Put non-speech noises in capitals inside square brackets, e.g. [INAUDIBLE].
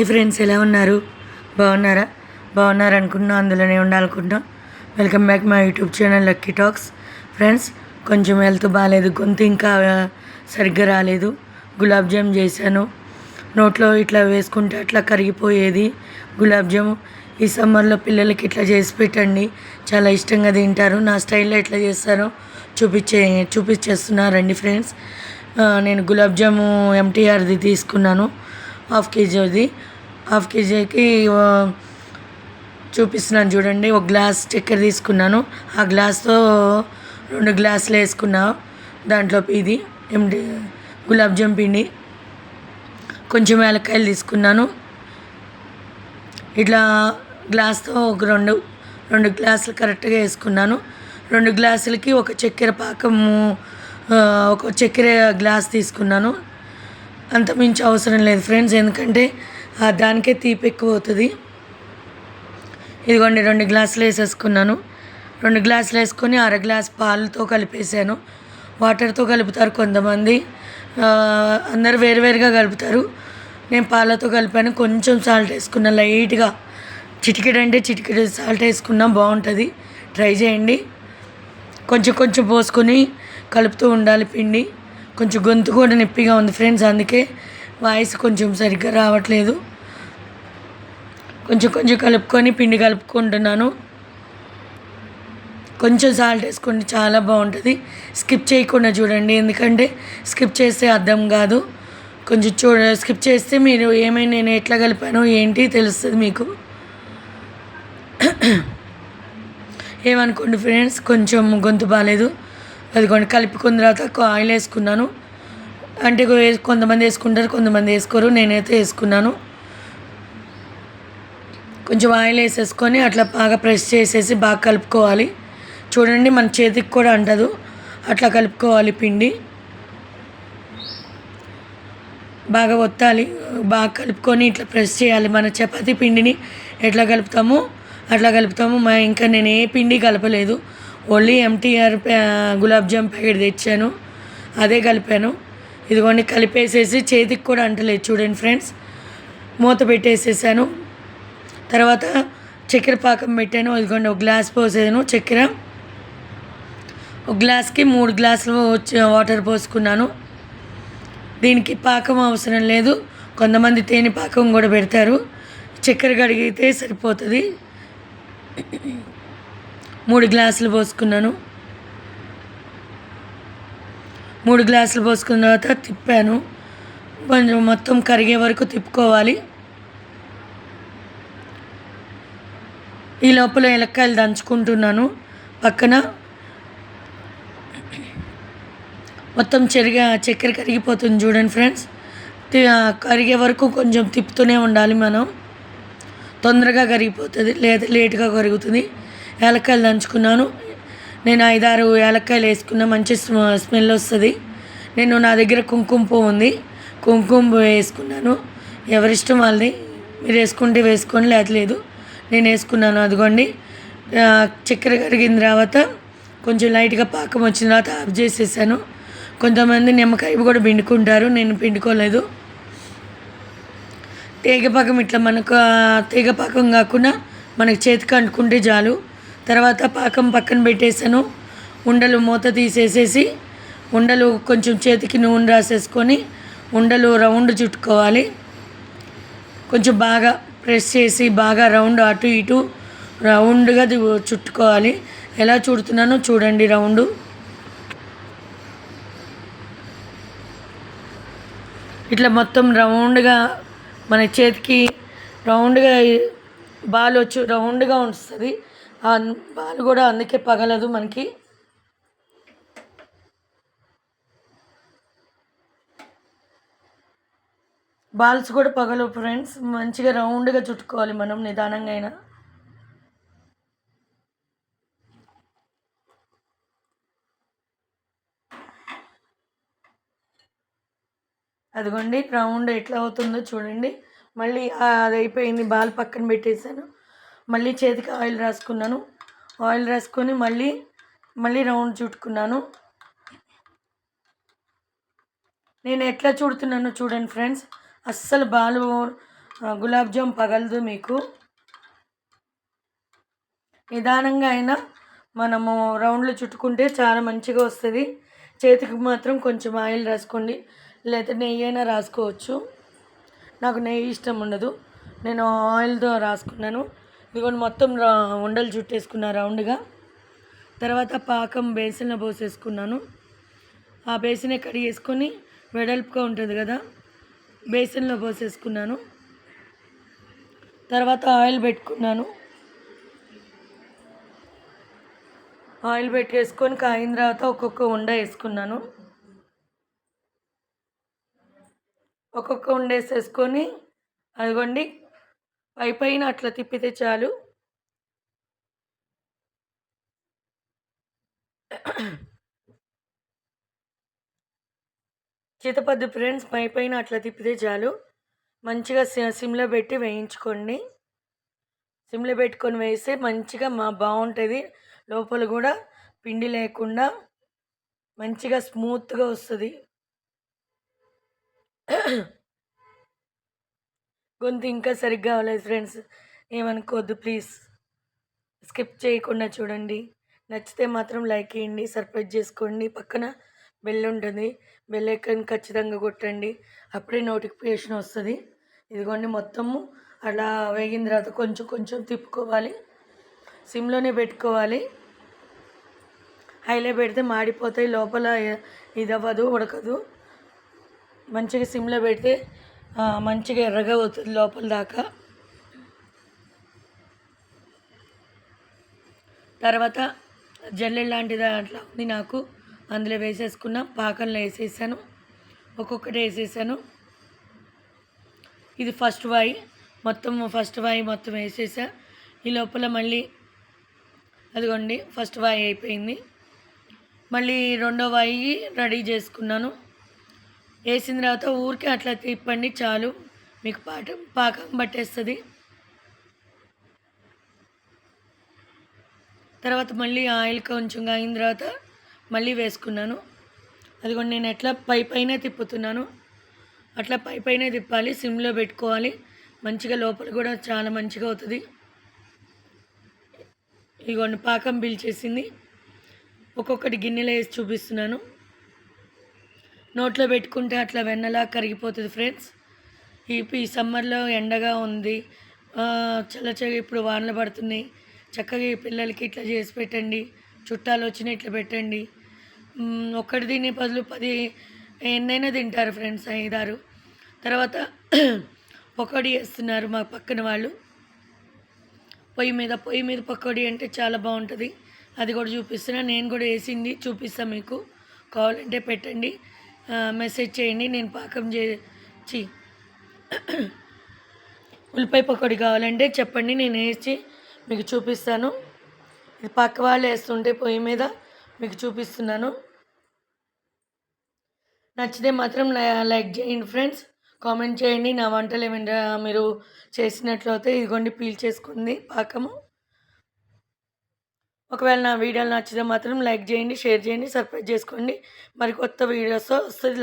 Hi friends ఎలా ఉన్నారు? బాగున్నారా? బాగున్నారు అనుకున్నా అందులోనే ఉండాలనుకుంటున్నా. వెల్కమ్ బ్యాక్ మా YouTube channel lucky talks. Friends కొంచెం హెల్త్ బాగాలేదు గొంతు ఇంకా సరిగ్గా రాలేదు. గులాబ్ జామ్ చేశాను. నోట్లో ఇట్లా వేసుకుంటే అట్లా కరిగిపోయేది. గులాబ్ జామ్ ఈ సమ్మర్లో పిల్లలకి ఇట్లా చేసి పెట్టండి. చాలా ఇష్టంగా తింటారు. నా స్టైల్లో ఎట్లా చేస్తారో చూపించే చూపించేస్తున్నా రండి ఫ్రెండ్స్. నేను గులాబ్ జాము ఎంటీఆర్ది తీసుకున్నాను. హాఫ్ కేజీ అది. హాఫ్ కేజీకి చూపిస్తున్నాను చూడండి. ఒక గ్లాస్ చక్కెర తీసుకున్నాను. ఆ గ్లాస్తో రెండు గ్లాసులు వేసుకున్నా. దాంట్లో ఇది ఏమిటి గులాబ్ జామ్ పిండి. కొంచెం ఏలక్కాయలు తీసుకున్నాను. ఇట్లా గ్లాస్తో ఒక రెండు రెండు గ్లాసులు కరెక్ట్గా వేసుకున్నాను. రెండు గ్లాసులకి ఒక చక్కెర పాకము ఒక చక్కెర గ్లాస్ తీసుకున్నాను. అంత మించి అవసరం లేదు ఫ్రెండ్స్ ఎందుకంటే దానికే తీపి ఎక్కువ అవుతుంది ఇదిగోండి రెండు గ్లాసులు వేసేసుకున్నాను. రెండు గ్లాసులు వేసుకొని అర గ్లాస్ పాలతో కలిపేసాను వాటర్తో కలుపుతారు కొంతమంది. అందరు వేరువేరుగా కలుపుతారు. నేను పాలతో కలిపాను. కొంచెం సాల్ట్ వేసుకున్నా లైట్గా. చిటికెడు అంటే చిటికెడు సాల్ట్ వేసుకున్నా బాగుంటుంది. ట్రై చేయండి. కొంచెం కొంచెం పోసుకొని కలుపుతూ ఉండాలి పిండి. కొంచెం గొంతు కూడా నొప్పిగా ఉంది ఫ్రెండ్స్ అందుకే వాయిస్ కొంచెం సరిగ్గా రావట్లేదు. కొంచెం కొంచెం కలుపుకొని పిండి కలుపుకుంటున్నాను. కొంచెం సాల్ట్ వేసుకోండి చాలా బాగుంటుంది. స్కిప్ చేయకుండా చూడండి ఎందుకంటే స్కిప్ చేస్తే అర్థం కాదు. కొంచెం చూడ స్కిప్ చేస్తే మీరు ఏమైనా నేను ఎట్లా కలిపానో ఏంటి తెలుస్తుంది మీకు. [CLEARS THROAT] ఏమనుకోండి ఫ్రెండ్స్ కొంచెం గొంతు బాగాలేదు అదిగోండి కలుపుకున్న తర్వాత ఆయిల్ వేసుకున్నాను. అంటే కొంతమంది వేసుకుంటారు కొంతమంది వేసుకోరు నేనైతే వేసుకున్నాను. కొంచెం ఆయిల్ వేసేసుకొని అట్లా బాగా ప్రెస్ చేసేసి బాగా కలుపుకోవాలి. చూడండి మన చేతికి కూడా అంటదు. అట్లా కలుపుకోవాలి పిండి. బాగా ఒత్తాలి బాగా కలుపుకొని ఇట్లా ప్రెస్ చేయాలి. మన చపాతీ పిండిని ఎట్లా కలుపుతామో? అట్లా కలుపుతాము. మా ఇంకా నేను ఏ పిండి కలపలేదు. Only MTR gulab jam packet తెచ్చాను. అదే కలిపాను. ఇదిగోండి కలిపేసేసి చేతికి కూడా అంటలేదు చూడండి ఫ్రెండ్స్. మూత పెట్టేసేసాను. తర్వాత చక్కెర పాకం పెట్టాను. ఇదిగోండి ఒక గ్లాస్ పోసాను చక్కెర. ఒక గ్లాస్కి మూడు గ్లాసులు వాటర్ పోసుకున్నాను. దీనికి పాకం అవసరం లేదు. కొంతమంది తేనె పాకం కూడా పెడతారు. చక్కెర కడిగితే సరిపోతుంది. మూడు గ్లాసులు పోసుకున్నాను. మూడు గ్లాసులు పోసుకున్న తర్వాత తిప్పాను. కొంచెం మొత్తం కరిగే వరకు తిప్పుకోవాలి. ఈ లోపల ఎలక్కాయలు దంచుకుంటున్నాను. పక్కన మొత్తం చెరిగా చక్కెర కరిగిపోతుంది చూడండి ఫ్రెండ్స్. కరిగే వరకు కొంచెం తిప్పుతూనే ఉండాలి మనం. తొందరగా కరిగిపోతుంది లేదా లేట్గా కరుగుతుంది. ఏలక్కాయలు దంచుకున్నాను. నేను ఐదారు ఏలక్కాయలు వేసుకున్నా మంచి స్మెల్ వస్తుంది. నేను నా దగ్గర కుంకుమ పువ్వు ఉంది. కుంకుమ పువ్వు వేసుకున్నాను. ఎవరిష్టం వాళ్ళది. మీరు వేసుకుంటే వేసుకోండి లేదు. నేను వేసుకున్నాను అదిగోండి. చక్కెర కరిగిన తర్వాత కొంచెం లైట్గా పాకం వచ్చిన తర్వాత ఆఫ్ చేసేసాను. కొంతమంది నిమ్మకాయ కూడా పిండుకుంటారు. నేను పిండుకోలేదు. తీగపాకం ఇట్లా మనకు తీగపాకం కాకుండా మనకి చేతికి అంటుకుంటే చాలు. తర్వాత పాకం పక్కన పెట్టేసాను ఉండలు మూత తీసేసేసి ఉండలు కొంచెం చేతికి నూనె రాసేసుకొని ఉండలు రౌండ్ చుట్టుకోవాలి. కొంచెం బాగా ప్రెస్ చేసి బాగా రౌండ్ అటు ఇటు రౌండ్గా చుట్టుకోవాలి. ఎలా చుడుతున్నానో చూడండి రౌండ్. ఇట్లా మొత్తం రౌండ్గా మన చేతికి రౌండ్గా బాల్ వచ్చి రౌండ్గా వస్తుంది ఆ బాల్ కూడా అందుకే పగలదు మనకి. బాల్స్ కూడా పగలవు ఫ్రెండ్స్. మంచిగా రౌండ్గా చుట్టుకోవాలి మనం నిదానంగా అయినా. అదిగోండి రౌండ్ ఎట్లా అవుతుందో చూడండి. మళ్ళీ అది అయిపోయింది బాల్ పక్కన పెట్టేశాను. మళ్ళీ చేతికి ఆయిల్ రాసుకున్నాను. ఆయిల్ రాసుకొని మళ్ళీ మళ్ళీ రౌండ్ చుట్టుకున్నాను. నేను ఎట్లా చుడుతున్నానో చూడండి ఫ్రెండ్స్. అస్సలు బాలు గులాబ్ జామ్ పగలదు మీకు. నిదానంగా అయినా మనము రౌండ్లు చుట్టుకుంటే చాలా మంచిగా వస్తుంది. చేతికి మాత్రం కొంచెం ఆయిల్ రాసుకోండి. లేకపోతే నెయ్యి అయినా రాసుకోవచ్చు. నాకు నెయ్యి ఇష్టం ఉండదు. నేను ఆయిల్తో రాసుకున్నాను. ఇదిగోండి మొత్తం ఉండలు చుట్టేసుకున్నా రౌండ్గా. తర్వాత పాకం బేసిన్లో పోసేసుకున్నాను. ఆ బేసిన్ కడిగేసుకొని వెడల్పుగా ఉంటుంది కదా బేసిన్లో పోసేసుకున్నాను. తర్వాత ఆయిల్ పెట్టుకున్నాను. ఆయిల్ పెట్టేసుకొని కాయిన తర్వాత ఒక్కొక్క ఉండ వేసుకున్నాను. ఒక్కొక్క ఉండ వేసేసుకొని అదిగోండి పై పైన అట్లా తిప్పితే చాలు. చితపద్దు ఫ్రెండ్స్ పై పైన అట్లా తిప్పితే చాలు. మంచిగా సి- సిమ్లో పెట్టి వేయించుకోండి. సిమ్లో పెట్టుకొని వేస్తే మంచిగా మా బాగుంటుంది. లోపల కూడా పిండి లేకుండా మంచిగా స్మూత్గా వస్తుంది. గొంతు ఇంకా సరిగ్గా అవ్వలేదు ఫ్రెండ్స్. ఏమనుకోవద్దు ప్లీజ్. స్కిప్ చేయకుండా చూడండి. నచ్చితే మాత్రం లైక్ చేయండి సర్ప్రైజ్ చేసుకోండి. పక్కన బెల్ ఉంటుంది. బెల్ ఐకాన్ ఖచ్చితంగా కొట్టండి. అప్పుడే నోటిఫికేషన్ వస్తుంది. ఇదిగోండి మొత్తము అలా వేగిన తర్వాత కొంచెం కొంచెం తిప్పుకోవాలి. సిమ్లోనే పెట్టుకోవాలి. హైలో పెడితే మాడిపోతాయి. లోపల ఇది అవ్వదు ఉడకదు. మంచిగా సిమ్లో పెడితే మంచిగా ఎర్రగా అవుతుంది లోపల దాకా. తర్వాత జల్లెడ లాంటిది అట్లా ఉంది నాకు. అందులో వేసేసుకున్న. పాకంలో వేసేసాను. ఒక్కొక్కటి వేసేసాను. ఇది ఫస్ట్ వాయి. మొత్తం ఫస్ట్ వాయి మొత్తం వేసేసా. ఈ లోపల మళ్ళీ అదిగోండి ఫస్ట్ వాయి అయిపోయింది. మళ్ళీ రెండో వాయి రెడీ చేసుకున్నాను. వేసిన తర్వాత ఊరికే అట్లా తిప్పండి చాలు. మీకు పాట పాకం పట్టేస్తుంది. తర్వాత మళ్ళీ ఆయిల్ కొంచెం అయిన తర్వాత మళ్ళీ వేసుకున్నాను. అదిగోండి నేను ఎట్లా పై పైన తిప్పుతున్నాను. అట్లా పై పైన తిప్పాలి సిమ్లో పెట్టుకోవాలి. మంచిగా లోపల కూడా చాలా మంచిగా అవుతుంది. ఇదిగోండి పాకం పీల్చేసింది. ఒక్కొక్కటి గిన్నెలో వేసి చూపిస్తున్నాను. నోట్లో పెట్టుకుంటే అట్లా వెన్నలా కరిగిపోతుంది ఫ్రెండ్స్. ఈ ఈ సమ్మర్లో ఎండగా ఉంది. ఆ, చల్ల చల్ల ఇప్పుడు వానలు పడుతున్నాయి. చక్కగా ఈ పిల్లలకి ఇట్లా చేసి పెట్టండి. చుట్టాలు వచ్చిన ఇట్లా పెట్టండి. ఒక్కటి తినే బదులు పది ఎన్నైనా తింటారు ఫ్రెండ్స్ ఐదారు. తర్వాత [CLEARS THROAT] పకోడీ వేస్తున్నారు మా పక్కన వాళ్ళు. పొయ్యి మీద పొయ్యి మీద పకోడీ అంటే చాలా బాగుంటుంది. అది కూడా చూపిస్తున్నా. నేను కూడా వేసింది చూపిస్తాను మీకు. కావాలంటే పెట్టండి. మెసేజ్ చేయండి. నేను పాకం చేసి ఉల్లిపాయ పకోడీ కావాలంటే చెప్పండి. నేను వేసి మీకు చూపిస్తాను. ఇది పక్క వాళ్ళు వేస్తుంటే పొయ్యి మీద మీకు చూపిస్తున్నాను. నచ్చితే మాత్రం లై- లైక్ చేయండి ఫ్రెండ్స్. కామెంట్ చేయండి. నా వంటలు ఏమైనా మీరు చేసినట్లయితే ఇదిగోండి పీల్ చేసుకుంది పాకము. ఒకవేళ నా వీడియోలు నచ్చితే మాత్రం లైక్ చేయండి షేర్ చేయండి సబ్స్క్రైబ్ చేసుకోండి. మరి కొత్త వీడియోస్ వస్తుంది.